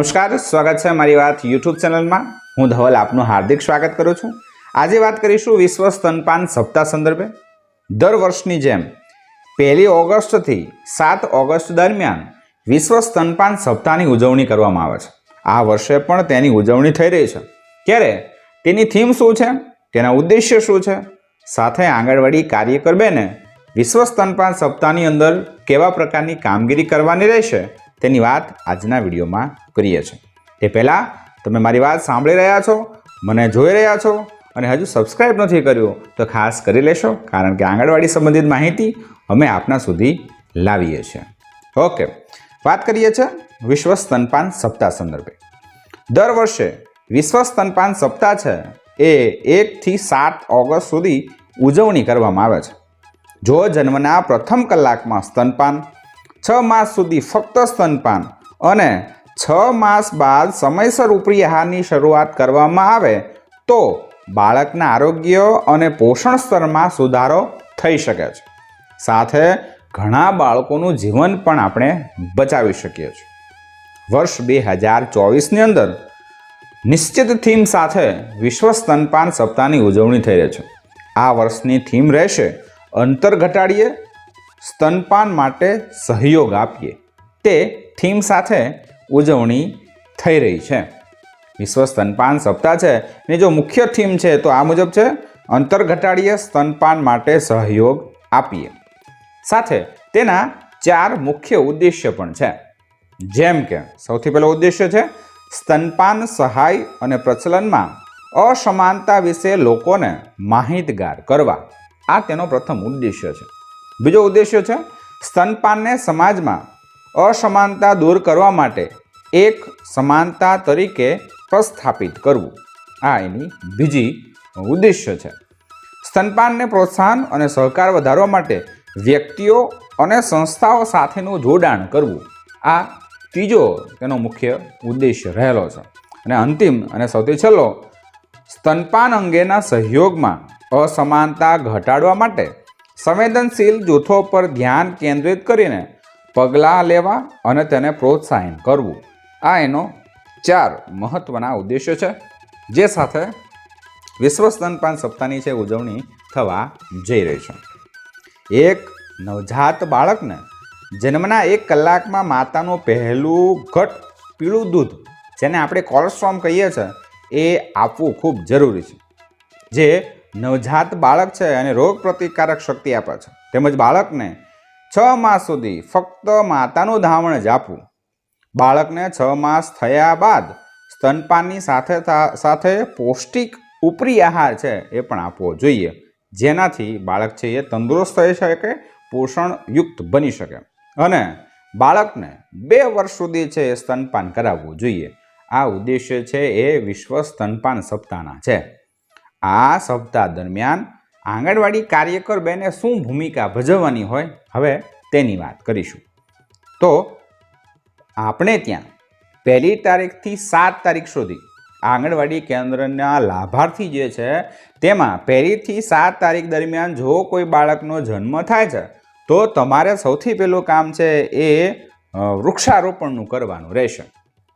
નમસ્કાર, સ્વાગત છે મારી વાત યુટ્યુબ ચેનલમાં. હું ધવલ, આપનું હાર્દિક સ્વાગત કરું છું. આજે વાત કરીશું વિશ્વ સ્તનપાન સપ્તાહ સંદર્ભે. દર વર્ષની જેમ, પહેલી ઓગસ્ટથી સાત ઓગસ્ટ દરમિયાન વિશ્વ સ્તનપાન સપ્તાહની ઉજવણી કરવામાં આવે છે. આ વર્ષે પણ તેની ઉજવણી થઈ રહી છે. ત્યારે તેની થીમ શું છે? તેના ઉદ્દેશ્ય શું છે? સાથે આંગણવાડી કાર્યકર બેને વિશ્વ સ્તનપાન સપ્તાહની અંદર કેવા પ્રકારની કામગીરી કરવાની રહેશે? તેની વાત આજના વિડીયોમાં કરીએ છીએ. તે પહેલાં તમે મારી વાત સાંભળી રહ્યા છો, મને જોઈ રહ્યા છો અને હજુ સબસ્ક્રાઇબ નથી કર્યું, તો ખાસ કરી લેશો, કારણ કે આંગણવાડી સંબંધિત માહિતી અમે આપના સુધી લાવીએ છીએ. ઓકે વાત કરીએ છીએ વિશ્વ સ્તનપાન સપ્તાહ સંદર્ભે. દર વર્ષે વિશ્વ સ્તનપાન સપ્તાહ છે એ એકથી સાત ઓગસ્ટ સુધી ઉજવણી કરવામાં આવે છે. જો જન્મના પ્રથમ કલાકમાં સ્તનપાન, છ માસ સુધી ફક્ત સ્તનપાન અને છ માસ બાદ સમયસર ઉપરી આહારની શરૂઆત કરવામાં આવે તો બાળકના આરોગ્ય અને પોષણ સ્તરમાં સુધારો થઈ શકે છે. સાથે ઘણા બાળકોનું જીવન પણ આપણે બચાવી શકીએ છીએ. વર્ષ બે હજાર ચોવીસની અંદર નિશ્ચિત થીમ સાથે વિશ્વ સ્તનપાન સપ્તાહની ઉજવણી થઈ રહી છે. આ વર્ષની થીમ રહેશે અંતર ઘટાડીએ, સ્તનપાન માટે સહયોગ આપીએ. તે થીમ સાથે ઉજવણી થઈ રહી છે. વિશ્વ સ્તનપાન સપ્તાહ છે ને જો મુખ્ય થીમ છે તો આ મુજબ છે અંતર ઘટાડીએ સ્તનપાન માટે સહયોગ આપીએ. સાથે તેના ચાર મુખ્ય ઉદ્દેશ્ય પણ છે. જેમ કે સૌથી પહેલો ઉદ્દેશ્ય છે, સ્તનપાન સહાય અને પ્રચલનમાં અસમાનતા વિશે લોકોને માહિતગાર કરવા. આ તેનો પ્રથમ ઉદ્દેશ્ય છે. બીજો ઉદ્દેશ્ય છે, સ્તનપાનને સમાજમાં અસમાનતા દૂર કરવા માટે એક સમાનતા તરીકે પ્રસ્થાપિત કરવું. આ એની બીજી ઉદ્દેશ્ય છે. સ્તનપાનને પ્રોત્સાહન અને સહકાર વધારવા માટે વ્યક્તિઓ અને સંસ્થાઓ સાથેનું જોડાણ કરવું. આ ત્રીજો તેનો મુખ્ય ઉદ્દેશ્ય રહેલો છે. અને અંતિમ અને સૌથી છેલ્લો, સ્તનપાન અંગેના સહયોગમાં અસમાનતા ઘટાડવા માટે સંવેદનશીલ જૂથો પર ધ્યાન કેન્દ્રિત કરીને પગલાં લેવા અને તેને પ્રોત્સાહન કરવું. આ એનો ચાર મહત્ત્વના ઉદ્દેશ્યો છે, જે સાથે વિશ્વ સ્તનપાન સપ્તાહની છે ઉજવણી થવા જઈ રહી છે. એક નવજાત બાળકને જન્મના એક કલાકમાં માતાનું પહેલું ઘટ પીળું દૂધ, જેને આપણે કોલેસ્ટ્રોમ કહીએ છીએ એ આપવું ખૂબ જરૂરી છે. જે નવજાત બાળક છે અને રોગ પ્રતિકારક શક્તિ આપે છે. તેમજ બાળકને છ માસ સુધી ફક્ત માતાનું ધાવણ જ આપવું બાળકને છ માસ થયા બાદ સ્તનપાનની સાથે સાથે પૌષ્ટિક ઉપરી આહાર છે એ પણ આપવો જોઈએ. જેનાથી બાળક છે એ તંદુરસ્ત થઈ શકે, પોષણયુક્ત બની શકે. અને બાળકને બે વર્ષ સુધી છે એ સ્તનપાન કરાવવું જોઈએ. આ ઉદ્દેશ્ય છે એ વિશ્વ સ્તનપાન સપ્તાહના છે. આ સપ્તાહ દરમિયાન આંગણવાડી કાર્યકર બેને શું ભૂમિકા ભજવવાની હોય, હવે તેની વાત કરીશું. તો આપણે ત્યાં પહેલી તારીખથી સાત તારીખ સુધી આંગણવાડી કેન્દ્રના લાભાર્થી જે છે, તેમાં પહેલીથી સાત તારીખ દરમિયાન જો કોઈ બાળકનો જન્મ થાય છે, તો તમારે સૌથી પહેલું કામ છે એ વૃક્ષારોપણનું કરવાનું રહેશે.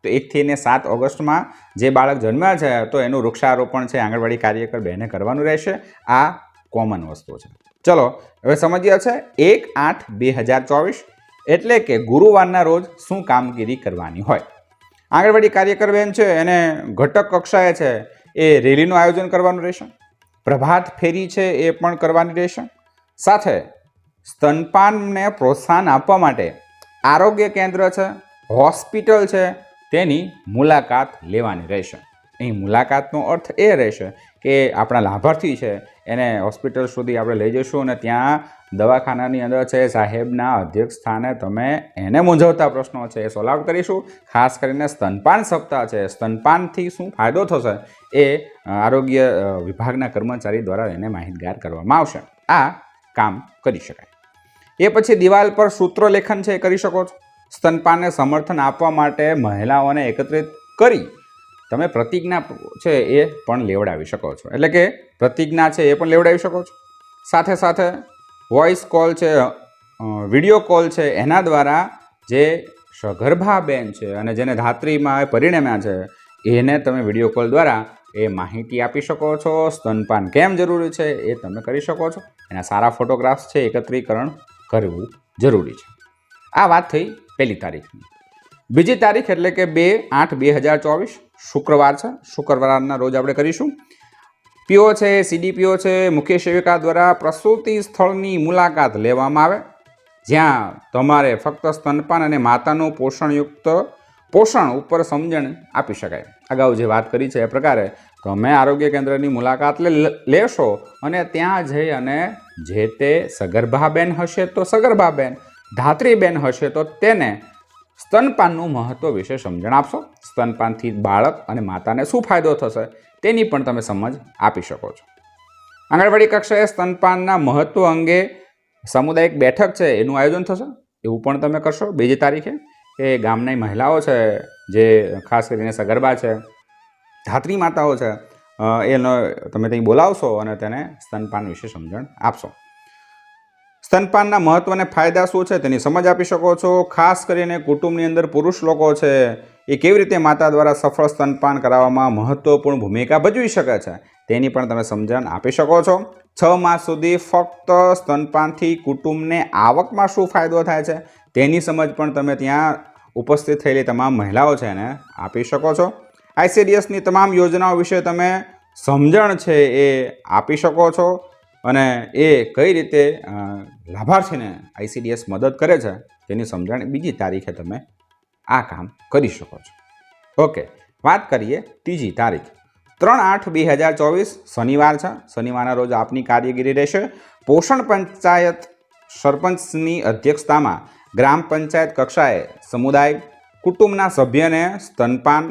તો એકથી ને સાત ઓગસ્ટમાં જે બાળક જન્મ્યા છે, તો એનું વૃક્ષારોપણ છે, આંગણવાડી કાર્યકર બહેને કરવાનું રહેશે. આ કોમન વસ્તુ છે. ચલો, હવે સમજ્યા છે, એક આઠ બે હજાર ચોવીસ એટલે કે ગુરુવારના રોજ શું કામગીરી કરવાની હોય. આંગણવાડી કાર્યકર બેન છે, એને ઘટક કક્ષાએ છે, એ રેલીનું આયોજન કરવાનું રહેશે. પ્રભાત ફેરી છે, એ પણ કરવાની રહેશે. સાથે સ્તનપાનને પ્રોત્સાહન આપવા માટે આરોગ્ય કેન્દ્ર છે, હોસ્પિટલ છે, તેની મુલાકાત લેવાની રહેશે. અહીં મુલાકાતનો અર્થ એ રહેશે કે આપણા લાભાર્થી છે, એને હોસ્પિટલ સુધી આપણે લઈ જઈશું અને ત્યાં દવાખાનાની અંદર છે, સાહેબના અધ્યક્ષ સ્થાને તમે એને મૂંઝવતા પ્રશ્નો છે એ સોલ્વ કરીશું. ખાસ કરીને સ્તનપાન સપ્તાહ છે, સ્તનપાનથી શું ફાયદો થશે એ આરોગ્ય વિભાગના કર્મચારી દ્વારા એને માહિતગાર કરવામાં આવશે. આ કામ કરી શકાય. એ પછી દિવાલ પર સૂત્રલેખન છે એ કરી શકો છો. સ્તનપાનને સમર્થન આપવા માટે મહિલાઓને એકત્રિત કરી તમે પ્રતિજ્ઞા છે એ પણ લેવડાવી શકો છો. એટલે કે પ્રતિજ્ઞા છે એ પણ લેવડાવી શકો છો. સાથે સાથે વોઇસ કોલ છે વીડિયો કોલ છે, એના દ્વારા જે સગર્ભા બેન છે અને જેને ધાત્રીમાં પરિણમ્યા છે, એને તમે વીડિયો કોલ દ્વારા એ માહિતી આપી શકો છો. સ્તનપાન કેમ જરૂરી છે એ તમે કરી શકો છો. એના સારા ફોટોગ્રાફ્સ છે, એકત્રીકરણ કરવું જરૂરી છે. આ વાત થઈ પહેલી તારીખની. બીજી તારીખ એટલે કે બે આઠ બે હજાર ચોવીસ, શુક્રવાર છે. શુક્રવારના રોજ આપણે કરીશું. પીઓ છે સીડીપીઓ છે મુખ્ય સેવિકા દ્વારા પ્રસૂતિ સ્થળની મુલાકાત લેવામાં આવે. જ્યાં તમારે ફક્ત સ્તનપાન અને માતાનું પોષણયુક્ત પોષણ ઉપર સમજણ આપી શકાય. અગાઉ જે વાત કરી છે એ પ્રકારે તમે આરોગ્ય કેન્દ્રની મુલાકાત લેશો અને ત્યાં જઈ અને જે તે સગર્ભાબેન હશે તો સગર્ભાબેન, ધાત્રીબેન હશે તો તેને સ્તનપાનનું મહત્વ વિશે સમજણ આપશો? સ્તનપાનથી બાળક અને માતાને શું ફાયદો થશે? તેની પણ તમે સમજ આપી શકો છો. આંગણવાડી કક્ષાએ સ્તનપાનના મહત્વ અંગે સામુદાયિક બેઠક છે, એનું આયોજન થશે? એવું પણ તમે કરશો? બીજી તારીખે? કે ગામની મહિલાઓ છે, જે ખાસ કરીને સગર્ભા છે, ધાત્રી માતાઓ છે એનો તમે ત્યાં બોલાવશો અને તેને સ્તનપાન વિશે સમજણ આપશો. સ્તનપાનના મહત્વ અને ફાયદા શું છે તેની સમજ આપી શકો છો. ખાસ કરીને કુટુંબની અંદર પુરુષ લોકો છે, એ કેવી રીતે માતા દ્વારા સફળ સ્તનપાન કરાવવામાં મહત્વપૂર્ણ ભૂમિકા ભજવી શકે છે, તેની પણ તમે સમજણ આપી શકો છો. છ માસ સુધી ફક્ત સ્તનપાનથી કુટુંબને આવકમાં શું ફાયદો થાય છે, તેની સમજ પણ તમે ત્યાં ઉપસ્થિત થયેલી તમામ મહિલાઓ છે એને આપી શકો છો. આઈસીડીએસની તમામ યોજનાઓ વિશે તમે સમજણ છે એ આપી શકો છો. અને એ કઈ રીતે લાભાર્થીને આઈસીડીએસ મદદ કરે છે, તેની સમજણ બીજી તારીખે તમે આ કામ કરી શકો છો. ઓકે, વાત કરીએ ત્રીજી તારીખ. ત્રણ આઠ બે હજાર ચોવીસ, શનિવાર છે. શનિવારના રોજ આપની કાર્યગીરી રહેશે. પોષણ પંચાયત સરપંચની અધ્યક્ષતામાં ગ્રામ પંચાયત કક્ષાએ સમુદાય, કુટુંબના સભ્યને સ્તનપાન,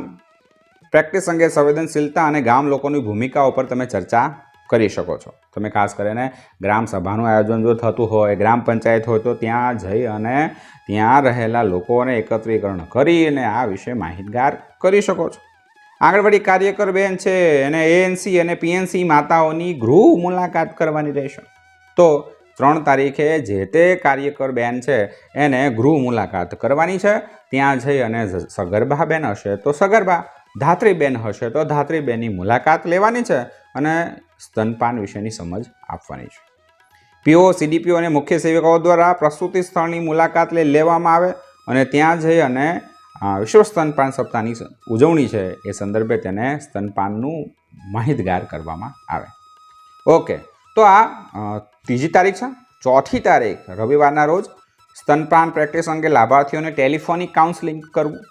પ્રેક્ટિસ અંગે સંવેદનશીલતા અને ગામ લોકોની ભૂમિકા ઉપર તમે ચર્ચા કરી શકો છો. તમે ખાસ કરીને ગ્રામ સભાનું આયોજન જો થતું હોય, ગ્રામ પંચાયત હોય, તો ત્યાં જઈ અને ત્યાં રહેલા લોકોને એકત્રીકરણ કરીને આ વિશે માહિતગાર કરી શકો છો. આંગણવાડી કાર્યકર બેન છે, એને એએનસી અને પીએનસી માતાઓની ગૃહ મુલાકાત કરવાની રહેશે. તો ત્રણ તારીખે જે તે કાર્યકર બેન છે, એને ગૃહ મુલાકાત કરવાની છે. ત્યાં જઈ અને સગર્ભા બેન હશે તો સગર્ભા ધાત્રી બેન હશે તો ધાત્રીબેનની મુલાકાત લેવાની છે અને સ્તનપાન વિશેની સમજ આપવાની છે. પીઓ, સીડીપીઓ અને મુખ્ય સેવિકાઓ દ્વારા પ્રસૂતિ સ્થળની મુલાકાત લઈ લેવામાં આવે અને ત્યાં જઈ અને વિશ્વ સ્તનપાન સપ્તાહની ઉજવણી છે એ સંદર્ભે તેને સ્તનપાનનું માહિતગાર કરવામાં આવે. ઓકે તો આ ત્રીજી તારીખ છે. ચોથી તારીખ, રવિવારના રોજ સ્તનપાન પ્રેક્ટિસ અંગે લાભાર્થીઓને ટેલિફોનિક કાઉન્સેલિંગ કરવું.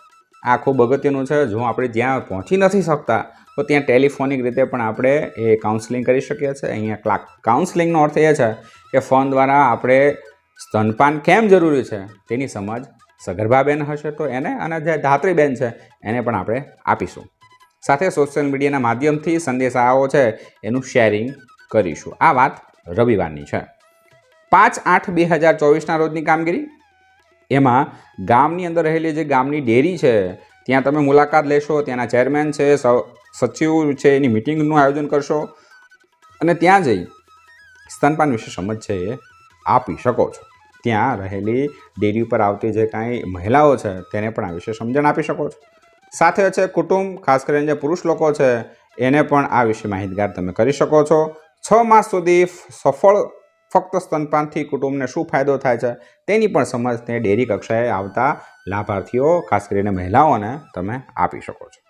આ ખૂબ અગત્યનું છે. જો આપણે જ્યાં પહોંચી નથી શકતા, તો ત્યાં ટેલિફોનિક રીતે પણ આપણે એ કાઉન્સેલિંગ કરી શકીએ છીએ. અહીંયા ક્લાક કાઉન્સેલિંગનો અર્થ એ છે કે ફોન દ્વારા આપણે સ્તનપાન કેમ જરૂરી છે? તેની સમજ સગર્ભાબેન હશે તો એને અને જે ધાત્રીબેન છે, એને પણ આપણે આપીશું. સાથે સોશિયલ મીડિયાના માધ્યમથી સંદેશાઓ છે, એનું શેરિંગ કરીશું. આ વાત રવિવારની છે. પાંચ આઠ બે હજાર ચોવીસના રોજની કામગીરી એમાં ગામની અંદર રહેલી જે ગામની ડેરી છે, ત્યાં તમે મુલાકાત લેશો, ત્યાંના ચેરમેન છે સચિવ છે, એની મિટિંગનું આયોજન કરશો અને ત્યાં જઈ સ્તનપાન વિશે સમજ છે એ આપી શકો છો. ત્યાં રહેલી ડેરી ઉપર આવતી જે કાંઈ મહિલાઓ છે, તેને પણ આ વિશે સમજણ આપી શકો છો. સાથે છે કુટુંબ, ખાસ કરીને જે પુરુષ લોકો છે, એને પણ આ વિશે માહિતગાર તમે કરી શકો છો. છ માસ સુધી સફળ ફક્ત સ્તનપાનથી કુટુંબને શું ફાયદો થાય છે તેની પણ સમજ તે ડેરી કક્ષાએ આવતા લાભાર્થીઓ, ખાસ કરીને મહિલાઓને તમે આપી શકો છો.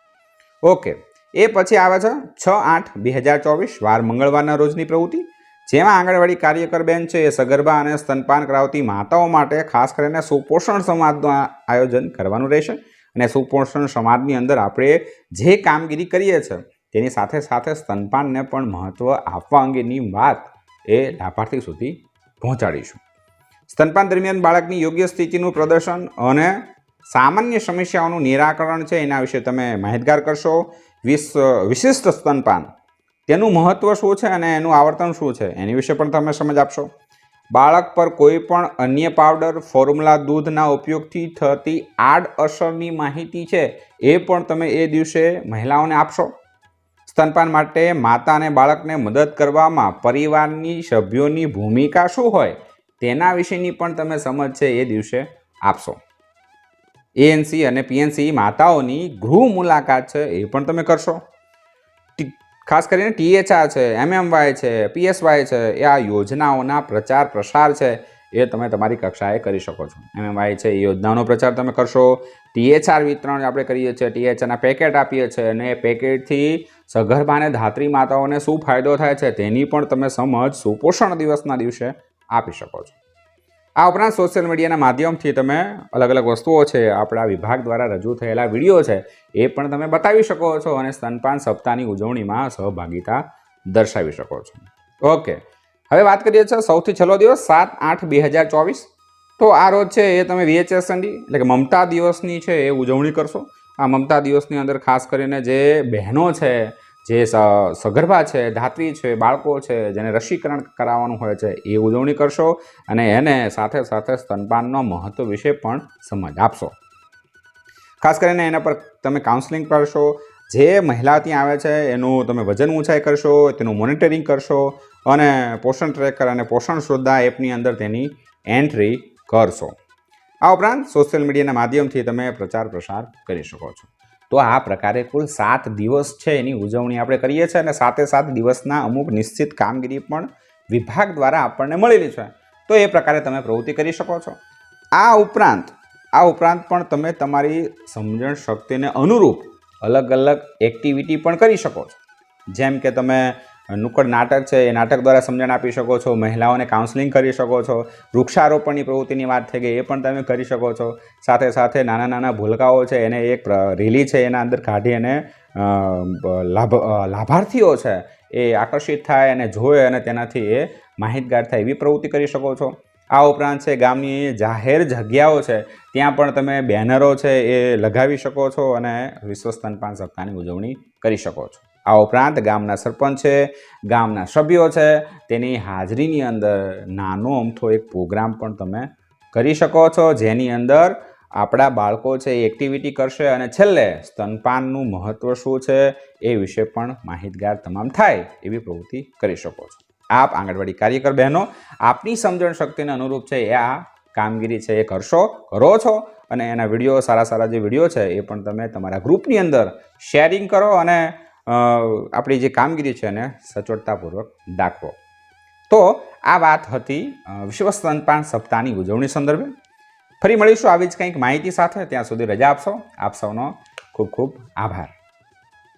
ઓકે, એ પછી આવે છે છ આઠ બે હજાર ચોવીસ, વાર મંગળવારના રોજની પ્રવૃત્તિ. જેમાં આંગણવાડી કાર્યકર બેન છે એ સગર્ભા અને સ્તનપાન કરાવતી માતાઓ માટે ખાસ કરીને સુપોષણ સમાજનું આયોજન કરવાનું રહેશે. અને સુપોષણ સમાજની અંદર આપણે જે કામગીરી કરીએ છીએ તેની સાથે સાથે સ્તનપાનને પણ મહત્ત્વ આપવા અંગેની વાત એ લાભાર્થી સુધી પહોંચાડીશું. સ્તનપાન દરમિયાન બાળકની યોગ્ય સ્થિતિનું પ્રદર્શન અને સામાન્ય સમસ્યાઓનું નિરાકરણ છે એના વિશે તમે માહિતગાર કરશો. વિશ વિશિષ્ટ સ્તનપાન, તેનું મહત્ત્વ શું છે અને એનું આવર્તન શું છે એની વિશે પણ તમે સમજ આપશો. બાળક પર કોઈ પણ અન્ય પાવડર ફોર્મ્યુલા દૂધના ઉપયોગથી થતી આડઅસરની માહિતી છે એ પણ તમે એ દિવસે મહિલાઓને આપશો. સ્તનપાન માટે માતા અને બાળકને મદદ કરવામાં પરિવારની સભ્યોની ભૂમિકા શું હોય તેના વિશેની પણ તમે સમજ છે એ દિવસે આપશો. એએનસી અને પીએનસી માતાઓની ગૃહ મુલાકાત છે એ પણ તમે કરશો. ખાસ કરીને ટીએચઆર છે એમએમવાય છે પીએસવાય છે, એ આ યોજનાઓના પ્રચાર પ્રસાર છે. એ તમે તમારી કક્ષાએ કરી શકો છો. એમએમઆઈ છે, એ યોજનાઓનો પ્રચાર તમે કરશો. ટીએચઆર વિતરણ આપણે કરીએ છીએ. ટીએચઆરના પેકેટ આપીએ છીએ અને એ પેકેટથી સગર્ભા અને ધાત્રી માતાઓને શું ફાયદો થાય છે તેની પણ તમે સમજ સુપોષણ દિવસના દિવસે આપી શકો છો. આ ઉપરાંત સોશિયલ મીડિયાના માધ્યમથી તમે અલગ અલગ વસ્તુઓ છે, આપણા વિભાગ દ્વારા રજૂ થયેલા વીડિયો છે, એ પણ તમે બતાવી શકો છો અને સ્તનપાન સપ્તાહની ઉજવણીમાં સહભાગિતા દર્શાવી શકો છો. ઓકે. હવે વાત કરીએ છીએ સૌથી છેલ્લો દિવસ, સાત આઠ બે હજાર ચોવીસ. તો આ રોજ છે એ તમે વીએચએસએનડી એટલે કે મમતા દિવસની છે એ ઉજવણી કરશો. આ મમતા દિવસની અંદર ખાસ કરીને જે બહેનો છે, જે સગર્ભા છે, ધાત્રી છે, બાળકો છે, જેને રસીકરણ કરાવવાનું હોય છે, એ ઉજવણી કરશો અને એને સાથે સાથે સ્તનપાનનો મહત્વ વિશે પણ સમજ આપશો. ખાસ કરીને એના પર તમે કાઉન્સિલિંગ કરશો, જે મહિલા ત્યાં આવે છે, એનું તમે વજન ઊંચાઈ કરશો, તેનું મોનિટરિંગ કરશો અને પોષણ ટ્રેકર અને પોષણ શ્રદ્ધા એપની અંદર તેની એન્ટ્રી કરશો. આ ઉપરાંત સોશિયલ મીડિયાના માધ્યમથી તમે પ્રચાર પ્રસાર કરી શકો છો. તો આ પ્રકારે કુલ સાત દિવસ છે એની ઉજવણી આપણે કરીએ છીએ અને સાતે સાત દિવસના અમુક નિશ્ચિત કામગીરી પણ વિભાગ દ્વારા આપણને મળેલી છે. તો એ પ્રકારે તમે પ્રવૃત્તિ કરી શકો છો. આ ઉપરાંત આ ઉપરાંત પણ તમે તમારી સમજણ શક્તિને અનુરૂપ અલગ અલગ એક્ટિવિટી પણ કરી શકો છો. જેમ કે તમે નુક્કડ નાટક છે, એ નાટક દ્વારા સમજણ આપી શકો છો, મહિલાઓને કાઉન્સલિંગ કરી શકો છો, વૃક્ષારોપણની પ્રવૃત્તિની વાત થઈ ગઈ, એ પણ તમે કરી શકો છો. સાથે સાથે નાના નાના ભૂલકાઓ છે, એને એક રેલી છે, એના અંદર કાઢી અને લાભ લાભાર્થીઓ છે, એ આકર્ષિત થાય અને જોવે અને તેનાથી એ માહિતગાર થાય એવી પ્રવૃત્તિ કરી શકો છો. આ ઉપરાંત છે, ગામની જાહેર જગ્યાઓ છે, ત્યાં પણ તમે બેનરો છે, એ લગાવી શકો છો અને વિશ્વ સ્તનપાન સપ્તાહની ઉજવણી કરી શકો છો. આ ઉપરાંત ગામના સરપંચ છે, ગામના સભ્યો છે, તેની હાજરીની અંદર નાનો અમથો એક પ્રોગ્રામ પણ તમે કરી શકો છો, જેની અંદર આપણા બાળકો છે એ એક્ટિવિટી કરશે અને છેલ્લે સ્તનપાનનું મહત્ત્વ શું છે એ વિશે પણ માહિતગાર તમામ થાય એવી પ્રવૃત્તિ કરી શકો છો. આપ આંગણવાડી કાર્યકર બહેનો, આપની સમજણ શક્તિને અનુરૂપ છે એ આ કામગીરી છે એ કરશો, કરો છો અને એના વીડિયો, સારા સારા જે વીડિયો છે એ પણ તમે તમારા ગ્રુપની અંદર શેરિંગ કરો અને આપણી જે કામગીરી છે એને સચોટતાપૂર્વક દાખવો. તો આ વાત હતી વિશ્વ સ્તનપાન સપ્તાહની ઉજવણી સંદર્ભે. ફરી મળીશું આવી જ કંઈક માહિતી સાથે, ત્યાં સુધી રજા આપશો. આપ સૌનો ખૂબ ખૂબ આભાર.